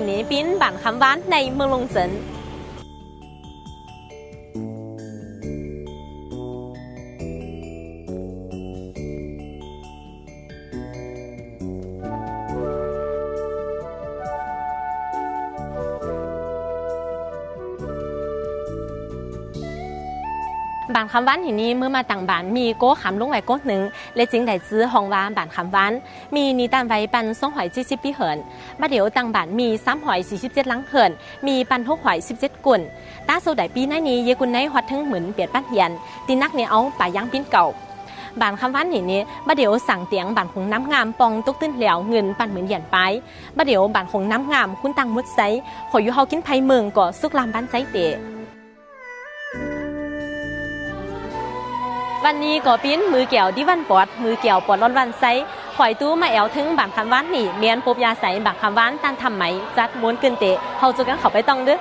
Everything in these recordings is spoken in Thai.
ห็นนี้ปิ้นบ้านคำบ้านในเมืองลงเซิน บานคำวานเห็นนี้เมื่อมาต่างบ้านมีโก้ขำลุงไหวโก้หนึ่งและจึงได้ซื้อห้องว่าบานคำวานมีนิตานไว้ปันสองหอยจีสิบปีเหินมาเดี๋ยวต่างบ้านมีสามหอยสี่สิบเจ็ดลังเหินมีปันทุกหอยสิบเจ็ดกุ่นตาโซไดปีหน้านี้เยกุนในฮอดถึงเหมือนเปียดปั้นเหียนตีนักเนี่ยเอาป่ายังปิ้นเก่าบานคำวานเห็นนี้มาเดี๋ยวสั่งเตียงบานคงน้ำงามปองตุกตื้นเหลียวเงินปันเหมือนเหยียนไปมาเดี๋ยวบานคงน้ำงามคุณตังมุดไซขอยอยู่เฮากินไผเมืองก็สุกลามบ้านไซเตะ วันนี้ก็ปิ้นมือเกี่ยวดิวันปอด มือเกี่ยวปอดร้อนวันไซข่อยตู้มาแอวถึงบางคำหวานนี่เมียนปบยาใสบางคำหวานตันทำไหมจัดม้วนเกินเตะเฮาจะกันเขาไปต้องเด้อ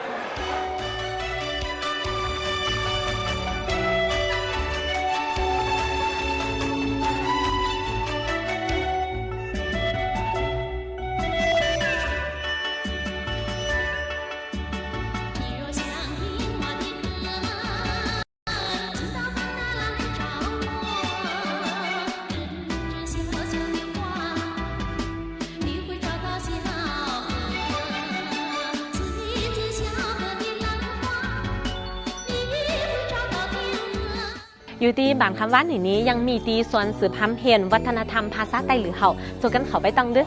อยู่ที่บางคำหวานนี่นี้ยังมีตีส่วนสืบพัมเพนวัฒนธรรมภาษาใต้หรือเฮาจูกันเขาไปต้องเด้อ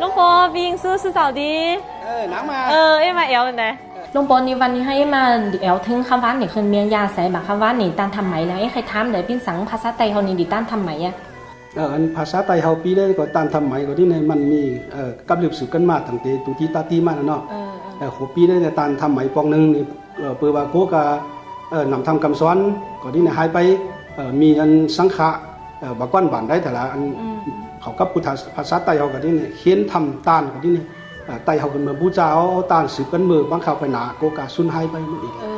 ลุงโปวิ่งซื้อซื้อสาวดี เออหนังมา เออเอ้ยมาแอลไหนลุงปอนี่วันนี้ให้มาแอลถึงคำว่านี่คือเมียยาใส่บางคำว่านี่ตานทำไหมแล้วไอ้ใครถามเดี๋ยวปิ้นสังภาษาไทยเขานี่ดิตานทำไหมอะเอออัน ภาษาไทยเฮาปีได้ก็ตามทำไหมก็ที่ในมันมีเอ่อกับลืบสืบกันมาตั้งแต่ตุที่ตาตีมาแล้วเนาะเออเออโหปีได้ในตานทำไหมปองหนึงนี่เอ่อเปิดว่าโกกะเอ่อนำทำคำสอนก็ที่ในหายไปเอ่อมีอันสังขะเอ่อบักก้อนบานได้แต่ละอันเขากับพุทธภาษาไทยเฮาก็ที่นี่เขียนทำตานก็ที่นี่เอ่อไทยเฮากันเมื่อบูชาเอาตานสืบกันมือบางคราวไปหนาโกกะสุนหายไปหมดอีกเออ